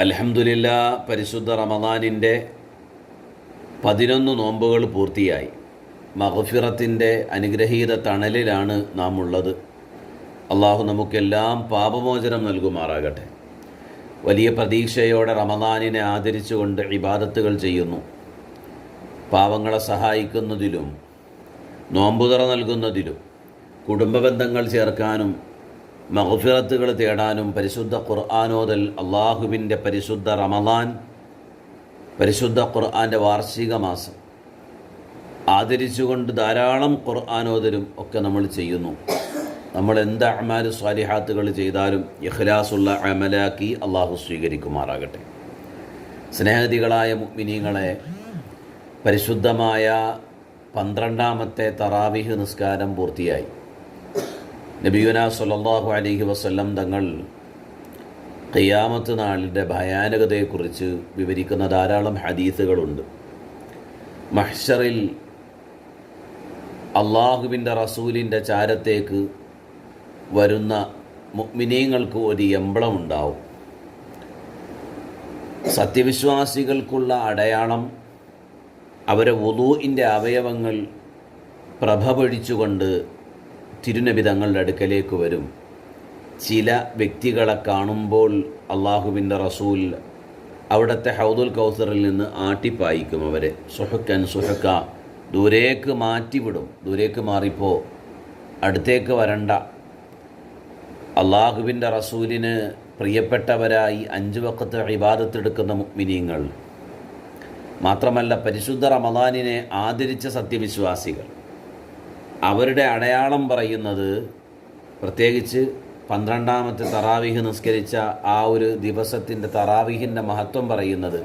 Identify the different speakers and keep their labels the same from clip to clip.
Speaker 1: അലഹമുല്ല പരിശുദ്ധ റമദാനിന്റെ പതിനൊന്ന് നോമ്പുകൾ പൂർത്തിയായി. മഹഫിറത്തിന്റെ അനുഗ്രഹീത തണലിലാണ് നാം ഉള്ളത് അള്ളാഹു നമുക്കെല്ലാം പാപമോചനം നൽകുമാറാകട്ടെ. വലിയ പ്രതീക്ഷയോടെ റമദാനിനെ ആദരിച്ചുകൊണ്ട് ഇബാദത്തുകൾ ചെയ്യുന്നു. പാവങ്ങളെ സഹായിക്കുന്നതിലും നോമ്പുതറ നൽകുന്നതിലും കുടുംബ ബന്ധങ്ങൾ ചേർക്കാനും മഹഫിറത്തുകൾ തേടാനും പരിശുദ്ധ ഖുർആാനോദൽ അള്ളാഹുവിന്റെ പരിശുദ്ധ റമദാൻ പരിശുദ്ധ ഖുർആാന്റെ വാർഷിക മാസം. ആദരിച്ചുകൊണ്ട് ധാരാളം ഖുർആാനോദലും ഒക്കെ നമ്മൾ ചെയ്യുന്നു. നമ്മൾ എന്ത് അമാൽ സ്വാലിഹാത്തുകൾ ചെയ്താലും ഇഖ്ലാസുള്ള അമലാക്കി അള്ളാഹു സ്വീകരിക്കുമാറാകട്ടെ. സ്നേഹതികളായ മുഗ്മിനീങ്ങളെ പരിശുദ്ധമായ പന്ത്രണ്ടാമത്തെ തറാവിഹ് നിസ്കാരം പൂർത്തിയായി. നബിയുന സല്ലല്ലാഹു അലൈഹി വസല്ലം തങ്ങൾ ഖിയാമത്ത് നാളിന്റെ ഭയാനകതയെക്കുറിച്ച് വിവരിക്കുന്ന ധാരാളം ഹദീസുകളുണ്ട്. മഹ്ഷറിൽ അള്ളാഹുവിന്റെ റസൂലിന്റെ ചാരത്തേക്ക് വരുന്ന മുക്മിനീങ്ങൾക്ക് ഒരു എമ്പളം ഉണ്ടാവും സത്യവിശ്വാസികൾക്കുള്ള അടയാളം അവരെ വുളൂഇന്റെ അവയവങ്ങൾ പ്രഭ പൊഴിച്ചുകൊണ്ട് തിരുനബി തങ്ങളുടെ അടുക്കലേക്ക് വരും. ചില വ്യക്തികളെ കാണുമ്പോൾ അള്ളാഹുവിന്റെ റസൂൽ അവിടുത്തെ ഹൗദുൽ കൗസറിൽ നിന്ന് ആട്ടിപ്പായിക്കും അവരെ. സുഹക്കൻ സുഹക്ക ദൂരേക്ക് മാറ്റിവിടും. ദൂരേക്ക് മാറിപ്പോ അടുത്തേക്ക് വരണ്ട. അള്ളാഹുവിന്റെ റസൂലിന് പ്രിയപ്പെട്ടവരായി അഞ്ച് വക്കത്ത് ഇബാദത്തെടുക്കുന്ന മുഗ്മിനീങ്ങൾ മാത്രമല്ല പരിശുദ്ധ റമദാനിനെ ആദരിച്ച സത്യവിശ്വാസികൾ. അവരുടെ അടയാളം പറയുന്നത് പ്രത്യേകിച്ച് പന്ത്രണ്ടാമത്തെ തറാവിഹ് നിസ്കരിച്ച ആ ഒരു ദിവസത്തിന്റെ തറാവിഹിന്റെ മഹത്വം പറയുന്നത്.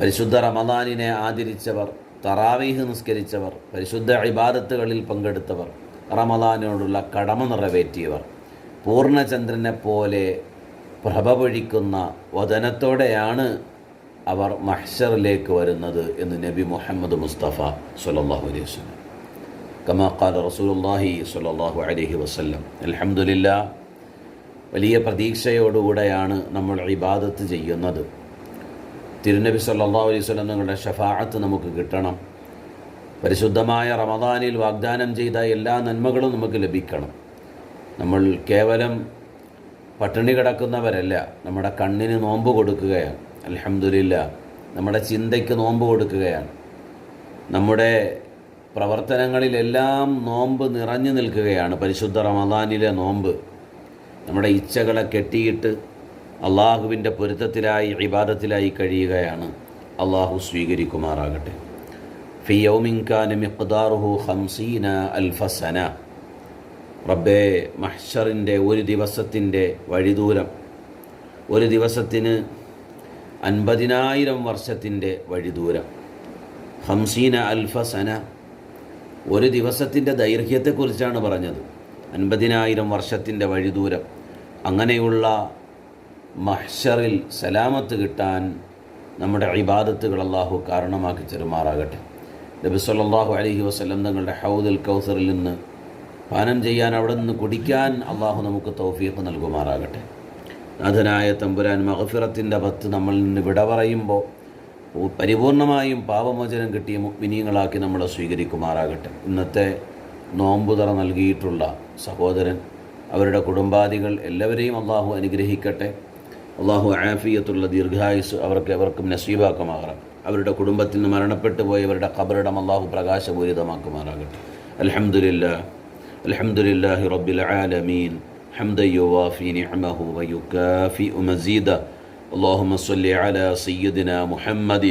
Speaker 1: പരിശുദ്ധ റമദാനിനെ ആദരിച്ചവർ തറാവീഹ് നിസ്കരിച്ചവർ പരിശുദ്ധ ഇബാദത്തുകളിൽ പങ്കെടുത്തവർ റമദാനോടുള്ള കടമ നിറവേറ്റിയവർ. പൂർണചന്ദ്രനെ പോലെ പ്രഭ പൊഴിക്കുന്ന വചനത്തോടെയാണ് അവർ മഹ്ഷറിലേക്ക് വരുന്നത് എന്ന് നബി മുഹമ്മദ് മുസ്തഫ സല്ലല്ലാഹു അലൈഹി കമാ കാല റസൂലുള്ളാഹി സ്വല്ലല്ലാഹു അലൈഹി വസല്ലം. അൽഹംദുലില്ലാ വലിയ പ്രതീക്ഷയോടുകൂടെയാണ് നമ്മൾ ഇബാദത്ത് ചെയ്യുന്നത്. തിരുനബി സല്ലല്ലാഹു അലൈഹി വസല്ലം നിങ്ങളുടെ ഷഫാഅത്ത് നമുക്ക് കിട്ടണം. പരിശുദ്ധമായ റമദാനിൽ വാഗ്ദാനം ചെയ്ത എല്ലാ നന്മകളും നമുക്ക് ലഭിക്കണം. നമ്മൾ കേവലം പട്ടിണി കിടക്കുന്നവരല്ല നമ്മുടെ കണ്ണിന് നോമ്പ് കൊടുക്കുകയാണ്. അൽഹംദുലില്ലാ നമ്മുടെ ചിന്തയ്ക്ക് നോമ്പ് കൊടുക്കുകയാണ്. നമ്മുടെ പ്രവർത്തനങ്ങളിലെല്ലാം നോമ്പ് നിറഞ്ഞു നിൽക്കുകയാണ്. പരിശുദ്ധ റമദാനിലെ നോമ്പ്. നമ്മുടെ ഇച്ഛകളെ കെട്ടിയിട്ട് അള്ളാഹുവിന്റെ പൊരുത്തത്തിലായി ഇബാദത്തിലായി കഴിയുകയാണ്. അള്ളാഹു സ്വീകരിക്കുമാറാകട്ടെ. ഫി യൗമിൻഖാൻ മിഖ്ദാറുഹു ഹംസീന അൽഫസന റബ്ബേ മഹ്ഷറിന്റെ ഒരു ദിവസത്തിന്റെ വഴിദൂരം. ഒരു ദിവസത്തിന് അൻപതിനായിരം വർഷത്തിന്റെ വഴിദൂരം. ഹംസീന അൽഫസന ഒരു ദിവസത്തിന്റെ ദൈർഘ്യത്തെക്കുറിച്ചാണ് പറഞ്ഞത്. അൻപതിനായിരം വർഷത്തിന്റെ വഴിദൂരം. അങ്ങനെയുള്ള മഹ്ഷറിൽ സലാമത്ത് കിട്ടാൻ നമ്മുടെ ഇബാദത്തുകൾ അള്ളാഹു കാരണമാക്കി ചെറുമാറാകട്ടെ നബി സല്ലാഹു അലൈഹി വസല്ലം തങ്ങളുടെ ഹൗദുൽ കൗസറിൽ നിന്ന് പാനം ചെയ്യാൻ അവിടെ നിന്ന് കുടിക്കാൻ അള്ളാഹു നമുക്ക് തൗഫീഖ് നൽകുമാറാകട്ടെ. നാഥനായ തമ്പുരാൻ മഹഫിറത്തിന്റെ പത്ത് നമ്മളിൽ നിന്ന് വിട പറയുമ്പോൾ പരിപൂർണമായും പാപമോചനം കിട്ടിയ മുക്മിനീങ്ങളാക്കി നമ്മളെ സ്വീകരിക്കുമാറാകട്ടെ. ഇന്നത്തെ നോമ്പുതറ നൽകിയിട്ടുള്ള സഹോദരൻ അവരുടെ കുടുംബാദികൾ എല്ലാവരെയും അള്ളാഹു അനുഗ്രഹിക്കട്ടെ. അള്ളാഹു ആഫിയത്തുള്ള ദീർഘായുസ് അവർക്ക് അവർക്കും നസീബാക്കുമാറാം അവരുടെ കുടുംബത്തിൽ നിന്ന് മരണപ്പെട്ടു പോയവരുടെ കബറിടം അള്ളാഹു പ്രകാശപൂരിതമാക്കുമാറാകട്ടെ. അലഹമില്ല അലഹമുല്ലാഹി റബ്ബിൽ ആലമീൻ. ഹംദ യുവാഫി നിഅമഹു വയുകാഫി മസീദ. اللهم صل على سيدنا محمد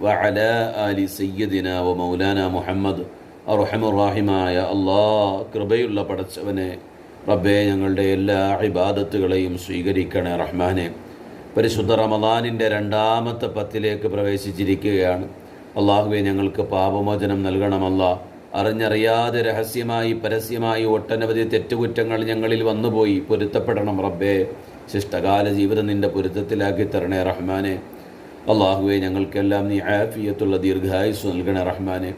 Speaker 1: وعلى آل سيدنا ومولانا محمد അറുഹമുറാഹിമായ അള്ളാ കൃപയുള്ള പടച്ചവനെ റബ്ബെ ഞങ്ങളുടെ എല്ലാ ഇബാദത്തുകളെയും സ്വീകരിക്കണേ റഹ്മാനെ പരിശുദ്ധ റമദാനിൻ്റെ രണ്ടാമത്തെ പത്തിലേക്ക് പ്രവേശിച്ചിരിക്കുകയാണ് അള്ളാഹുവെ ഞങ്ങൾക്ക് പാപമോചനം നൽകണമല്ല അറിഞ്ഞറിയാതെ രഹസ്യമായി പരസ്യമായി ഒട്ടനവധി തെറ്റുകുറ്റങ്ങൾ ഞങ്ങളിൽ വന്നുപോയി പൊരുത്തപ്പെടണം റബ്ബേ ശിഷ്ടകാല ജീവിതം നിന്റെ പൊരുത്തത്തിലാക്കി തരണേ റഹ്മാനെ. അള്ളാഹുവെ ഞങ്ങൾക്കെല്ലാം നീ ആഫിയത്തുള്ള ദീർഘായുസ് നൽകണേ റഹ്മാനെ.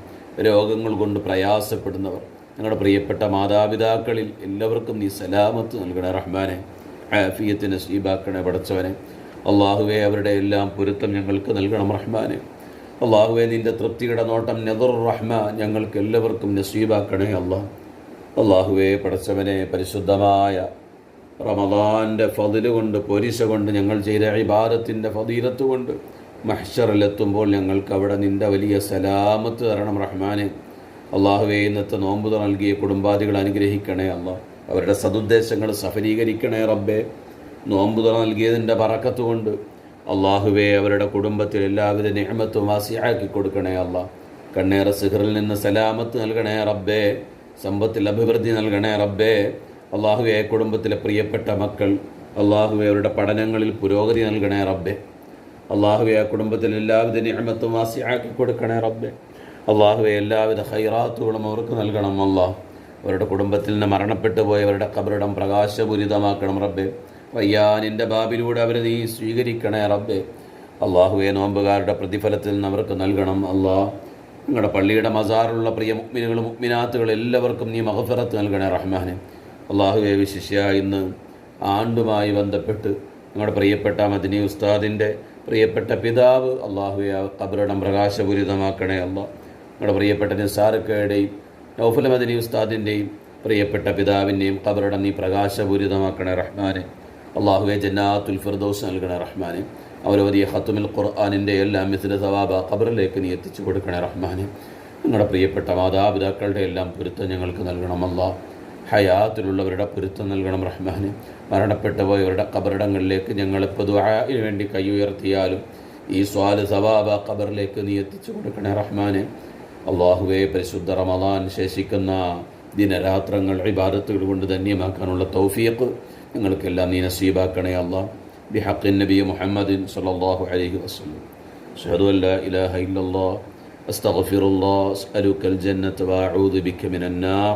Speaker 1: രോഗങ്ങൾ കൊണ്ട് പ്രയാസപ്പെടുന്നവർ ഞങ്ങളുടെ പ്രിയപ്പെട്ട മാതാപിതാക്കളിൽ എല്ലാവർക്കും നീ സലാമത്ത് നൽകണേ റഹ്മാനെ. ആഫിയത്തിന് നസീബാക്കണേ പടച്ചവനെ. അള്ളാഹുവെ അവരുടെ എല്ലാം പൊരുത്തം ഞങ്ങൾക്ക് നൽകണം റഹ്മാനെ. അള്ളാഹുവെ നിന്റെ തൃപ്തിയുടെ നോട്ടം നദർ റഹ്മാൻ ഞങ്ങൾക്ക് എല്ലാവർക്കും നസീബാക്കണേ അള്ളാഹ് അള്ളാഹുവെ പടച്ചവനെ പരിശുദ്ധമായ റമദാന്റെ ഫതിൽ കൊണ്ട് പൊരിശ കൊണ്ട് ഞങ്ങൾ ചെയ്ത ഇബാദത്തിന്റെ ഫതീലത്ത് കൊണ്ട് മഹ്ഷറിലെത്തുമ്പോൾ ഞങ്ങൾക്ക് അവിടെ നിന്റെ വലിയ സലാമത്ത് തരണം റഹ്മാനെ. അള്ളാഹുവെ ഇന്നത്തെ നോമ്പുത നൽകിയ കുടുംബാദികൾ അനുഗ്രഹിക്കണേ അള്ളാഹ് അവരുടെ സതുദ്ദേശങ്ങൾ സഫലീകരിക്കണേ റബ്ബെ. നോമ്പുത നൽകിയതിന്റെ പറക്കത്ത് കൊണ്ട് അള്ളാഹുവെ അവരുടെ കുടുംബത്തിൽ എല്ലാവിധ നിഹമത്തും വാസിയാക്കി കൊടുക്കണേ അള്ളാഹ് കണ്ണേറ സിഹറിൽ നിന്ന് സലാമത്ത് നൽകണേ റബ്ബേ. സമ്പത്തിൽ അഭിവൃദ്ധി നൽകണേ റബ്ബേ. അള്ളാഹുവെ കുടുംബത്തിലെ പ്രിയപ്പെട്ട മക്കൾ അള്ളാഹുവെ അവരുടെ പഠനങ്ങളിൽ പുരോഗതി നൽകണേ റബ്ബെ. അള്ളാഹുവെ ആ കുടുംബത്തിൽ എല്ലാവിധ നിയമത്തും വാസിയാക്കി കൊടുക്കണേ റബ്ബെ. അള്ളാഹുവെ എല്ലാവിധ ഹൈറാത്തുകളും അവർക്ക് നൽകണം അള്ളാഹ് അവരുടെ കുടുംബത്തിൽ നിന്ന് മരണപ്പെട്ടു പോയവരുടെ കബറിടം പ്രകാശപൂരിതമാക്കണം റബ്ബെ. വയ്യാനിന്റെ ബാബിലൂടെ അവരെ നീ സ്വീകരിക്കണേ റബ്ബെ. അള്ളാഹുവെ നോമ്പുകാരുടെ പ്രതിഫലത്തിൽ നിന്ന് അവർക്ക് നൽകണം അള്ളാഹ് നിങ്ങളുടെ പള്ളിയുടെ മസാറുള്ള പ്രിയ മുക്മിനുകളും മുക്മിനാത്തുകൾ എല്ലാവർക്കും നീ മഹഫറത്ത് നൽകണേ റഹ്മാനെ. അള്ളാഹുവെ വിശിഷ്യ ഇന്ന് ആണ്ടുമായി ബന്ധപ്പെട്ട് നമ്മുടെ പ്രിയപ്പെട്ട മദിനി ഉസ്താദിന്റെ പ്രിയപ്പെട്ട പിതാവ് അള്ളാഹുവെ കബറിടം പ്രകാശപൂരിതമാക്കണേ അല്ല നമ്മുടെ പ്രിയപ്പെട്ട നിസാർക്കയുടെയും നൗഫുൽ മദിനി ഉസ്താദിന്റെയും പ്രിയപ്പെട്ട പിതാവിന്റെയും കബറിടം നീ പ്രകാശപൂരിതമാക്കണേ റഹ്മാനെ. അള്ളാഹുവെ ജന്നാത്തുൽ ഫിർദോസ് നൽകണേ റഹ്മാനെ. അവരവധിയ ഹത്തുമിൽ ഖുർആാനിന്റെ എല്ലാം മിസില സവാബ ഖബറിലേക്ക് നീ എത്തിച്ചു കൊടുക്കണേ റഹ്മാനെ. നിങ്ങളുടെ പ്രിയപ്പെട്ട മാതാപിതാക്കളുടെ എല്ലാം പൊരുത്തം ഞങ്ങൾക്ക് നൽകണം അല്ലാ ഹയാത്തിലുള്ളവരുടെ പൊരുത്തം നൽകണം റഹ്മാന്. മരണപ്പെട്ടു പോയവരുടെ കബറിടങ്ങളിലേക്ക് ഞങ്ങളിപ്പോൾ ദ്വാരന് വേണ്ടി കൈ ഉയർത്തിയാലും ഈ സ്വാൽ സവാബ ഖബറിലേക്ക് നീ എത്തിച്ചു കൊടുക്കണേ റഹ്മാന്. അള്ളാഹുവെ പരിശുദ്ധ റമദാൻ ശേഷിക്കുന്ന ദിനരാത്രങ്ങൾ ഇബാദത്തുകൾ കൊണ്ട് ധന്യമാക്കാനുള്ള തൗഫീഖ് നിങ്ങൾക്കെല്ലാം നീ നസീബാക്കണേ അള്ളാ. ബിഹഖിൻ നബി മുഹമ്മദിൻ സല്ലാഹു അലൈഹി വസ്ലം അഷ്ഹദു അല്ലാ ഇലാഹ ഇല്ലല്ലാഹ് അസ്തഗ്ഫിറുല്ലാഹ് അസ്അലുക്കൽ ജന്നത്ത് വഅഊദു ബിക മിനന്നാർ